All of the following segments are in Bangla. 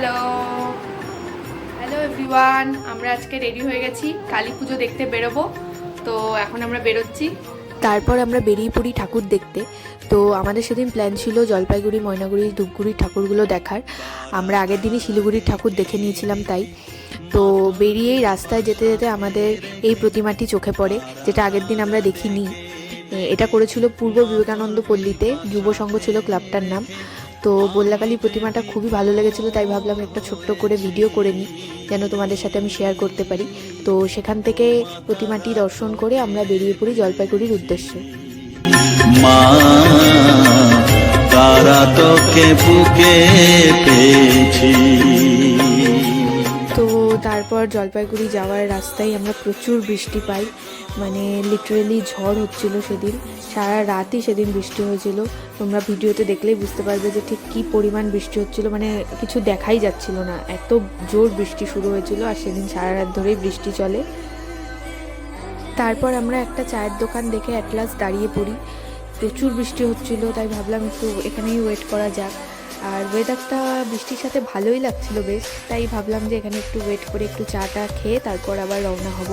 হ্যালো হ্যালো এভরিওয়ান আমরা আজকে রেডি হয়ে গেছি। কালী পুজো দেখতে বেরোবো। তো এখন আমরা বেরোচ্ছি। তারপর আমরা বেরিয়ে পড়ি ঠাকুর দেখতে। তো আমাদের সেদিন প্ল্যান ছিল জলপাইগুড়ি, ময়নাগুড়ি, ধূপগুড়ির ঠাকুরগুলো দেখার। আমরা আগের দিনই শিলিগুড়ির ঠাকুর দেখে নিয়েছিলাম তাই। তো বেরিয়েই রাস্তায় যেতে যেতে আমাদের এই প্রতিমাটি চোখে পড়ে, যেটা আগের দিন আমরা দেখিনি। এটা করেছিল পূর্ব বিবেকানন্দ পল্লীতে। যুব সংঘ ছিল ক্লাবটার নাম। তো বল্লাকালী প্রতিমাটা খুবই ভালো লেগেছিলো, তাই ভাবলাম একটা ছোট্ট করে ভিডিও করে নিই, যেন তোমাদের সাথে আমি শেয়ার করতে পারি। তো সেখান থেকে প্রতিমাটি দর্শন করে আমরা বেরিয়ে পড়ি জলপাইগুড়ির উদ্দেশ্যে। তারা তোকে পেয়েছি। তারপর জলপাইগুড়ি যাওয়ার রাস্তায় আমরা প্রচুর বৃষ্টি পাই। মানে লিটারেলি ঝড় হচ্ছিল সেদিন, সারা রাতই সেদিন বৃষ্টি হয়েছিল। তোমরা ভিডিওতে দেখলেই বুঝতে পারবে যে ঠিক কী পরিমাণ বৃষ্টি হচ্ছিল। মানে কিছু দেখাই যাচ্ছিল না। এত জোর বৃষ্টি শুরু হয়েছিল আর সেদিন সারা রাত ধরেই বৃষ্টি চলে। তারপর আমরা একটা চায়ের দোকান দেখে অ্যাটলাস দাঁড়িয়ে পড়ি। প্রচুর বৃষ্টি হচ্ছিল, তাই ভাবলাম একটু এখানেই ওয়েট করা যাক। আর ওয়েদারটা বৃষ্টির সাথে ভালোই লাগছিল বেশ, তাই ভাবলাম যে এখানে একটু ওয়েট করে একটু চাটা খেয়ে তারপর আবার রওনা হব।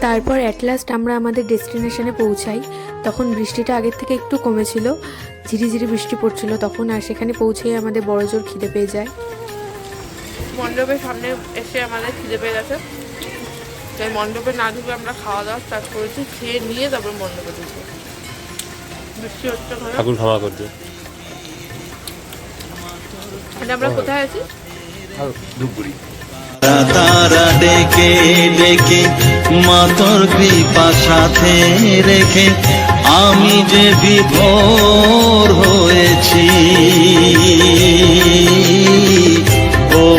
তারপর অ্যাটলাস্ট আমরা আমাদের ডেস্টিনেশনে পৌঁছাই। তখন বৃষ্টিটা আগের থেকে একটু কমেছিল। ঝিরিঝিরি বৃষ্টি পড়ছিল। তখন আর সেখানে পৌঁছেই আমাদের বড় জোর খিদে পেয়ে যায়। মণ্ডপের সামনে এসে আমাদের খিদে পেয়ে গেছে। তাই মণ্ডপে না ঢুকে আমরা খাওয়া দাওয়া স্টার্ট করেছি খেয়ে নিয়ে তারপর মণ্ডপে ঢুকবো। বৃষ্টি হচ্ছে ঠাকুর ক্ষমা করবে মানে আমরা কোথায় আছি? ধূপগুড়ি। তারা ডেকে ডেকে মা তোর কৃপা সাথে রেখে আমি যে বিভোর হয়েছি।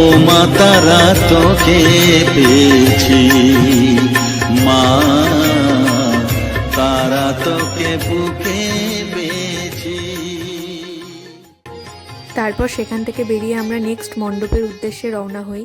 ও মা তারা তোকে পেয়েছি। মা তারা তোকে বুকে তারপর সেখান থেকে বেরিয়ে আমরা নেক্সট মণ্ডপের উদ্দেশ্যে রওনা হই।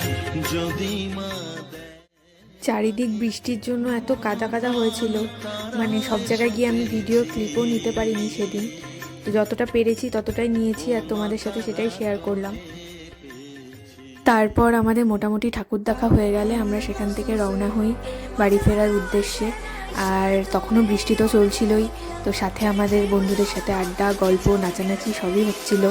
চারিদিক বৃষ্টির জন্য এত কাদা কাদা হয়েছিল। মানে সব জায়গায় গিয়ে আমি ভিডিও ক্লিপও নিতে পারিনি সেদিন। তো যতটা পেরেছি ততটাই নিয়েছি আর তোমাদের সাথে সেটাই শেয়ার করলাম। তারপর আমাদের মোটামুটি ঠাকুর দেখা হয়ে গেলে আমরা সেখান থেকে রওনা হই বাড়ি ফেরার উদ্দেশ্যে। আর তখনও বৃষ্টি তো চলছিলই, তো সাথে আমাদের বন্ধুদের সাথে আড্ডা, গল্প, নাচানাচি সবই হচ্ছিল।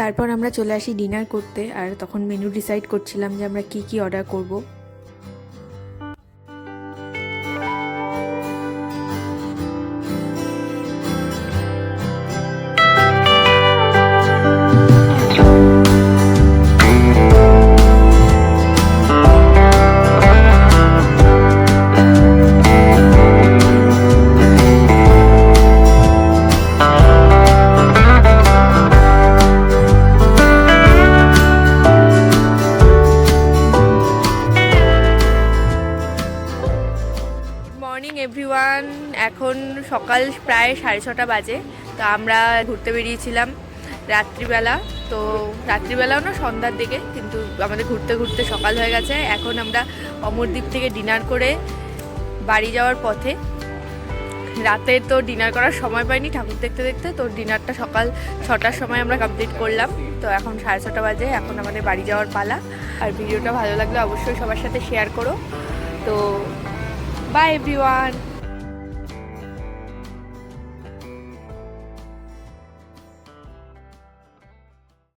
তারপর আমরা চলে আসি ডিনার করতে, আর তখন মেনু ডিসাইড করছিলাম যে আমরা কি কি অর্ডার করব। প্রায় সাড়ে ছটা বাজে। তো আমরা ঘুরতে বেরিয়েছিলাম রাত্রিবেলা। তো রাত্রিবেলাও না সন্ধ্যার দিকে, কিন্তু আমাদের ঘুরতে ঘুরতে সকাল হয়ে গেছে। এখন আমরা অমরদ্বীপ থেকে ডিনার করে বাড়ি যাওয়ার পথে। রাতে তো ডিনার করার সময় পাইনি ঠাকুর দেখতে দেখতে, তো ডিনারটা সকাল ছটার সময় আমরা কমপ্লিট করলাম। তো এখন সাড়ে ছটা বাজে, এখন আমাদের বাড়ি যাওয়ার পালা। আর ভিডিওটা ভালো লাগলে অবশ্যই সবার সাথে শেয়ার করো। তো বাই এভরিওয়ান